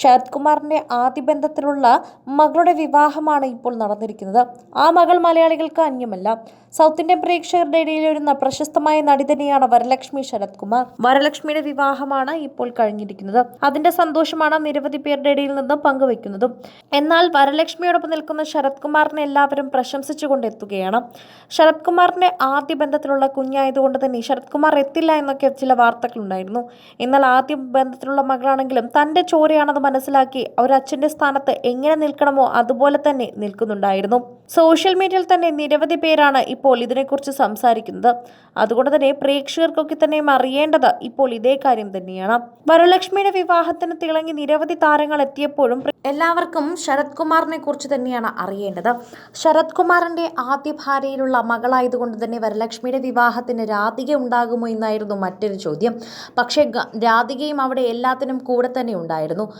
ശരത് കുമാറിന്റെ ആദ്യ ബന്ധത്തിലുള്ള മകളുടെ വിവാഹമാണ് ഇപ്പോൾ നടന്നിരിക്കുന്നത്. ആ മകൾ മലയാളികൾക്ക് അന്യമല്ല. സൗത്ത് ഇന്ത്യൻ പ്രേക്ഷകരുടെ ഇടയിൽ വരുന്ന പ്രശസ്തമായ നടി തന്നെയാണ് വരലക്ഷ്മി ശരത് കുമാർ വരലക്ഷ്മിയുടെ വിവാഹമാണ് ഇപ്പോൾ കഴിഞ്ഞിരിക്കുന്നത്. അതിന്റെ സന്തോഷമാണ് നിരവധി പേരുടെ ഇടയിൽ നിന്ന് പങ്കുവയ്ക്കുന്നതും. എന്നാൽ വരലക്ഷ്മിയോടൊപ്പം നിൽക്കുന്ന ശരത് കുമാറിനെ എല്ലാവരും പ്രശംസിച്ചുകൊണ്ട് എത്തുകയാണ് ശരത് കുമാറിന്റെ ആദ്യ ബന്ധത്തിലുള്ള കുഞ്ഞായതുകൊണ്ട് തന്നെ ശരത് കുമാർ എത്തില്ല എന്നൊക്കെ ചില വാർത്തകളുണ്ടായിരുന്നു. എന്നാൽ ആദ്യ ബന്ധത്തിലുള്ള മകളാണെങ്കിലും തന്റെ ചോരയാണെന്ന് മനസ്സിലാക്കി അവർ അച്ഛന്റെ സ്ഥാനത്ത് എങ്ങനെ നിൽക്കണമോ അതുപോലെ തന്നെ നിൽക്കുന്നുണ്ടായിരുന്നു. സോഷ്യൽ മീഡിയയിൽ തന്നെ നിരവധി പേരാണ് ഇപ്പോൾ ഇതിനെക്കുറിച്ച് സംസാരിക്കുന്നത്. അതുകൊണ്ട് തന്നെ പ്രേക്ഷകർക്കൊക്കെ തന്നെയും അറിയേണ്ടത് ഇപ്പോൾ ഇതേ കാര്യം തന്നെയാണ്. വരലക്ഷ്മിയുടെ വിവാഹത്തിന് തിളങ്ങി നിരവധി താരങ്ങൾ എത്തിയപ്പോഴും എല്ലാവർക്കും ശരത് കുമാറിനെ കുറിച്ച് തന്നെയാണ് അറിയേണ്ടത്. ശരത് കുമാറിന്റെ ആദ്യ ഭാര്യയിലുള്ള മകളായതുകൊണ്ട് തന്നെ വരലക്ഷ്മിയുടെ വിവാഹത്തിന് രാധിക ഉണ്ടാകുമോ എന്നായിരുന്നു മറ്റൊരു ചോദ്യം. പക്ഷേ രാധികയും അവിടെ എല്ലാത്തിനും കൂടെ തന്നെ ഉണ്ടായിരുന്നു.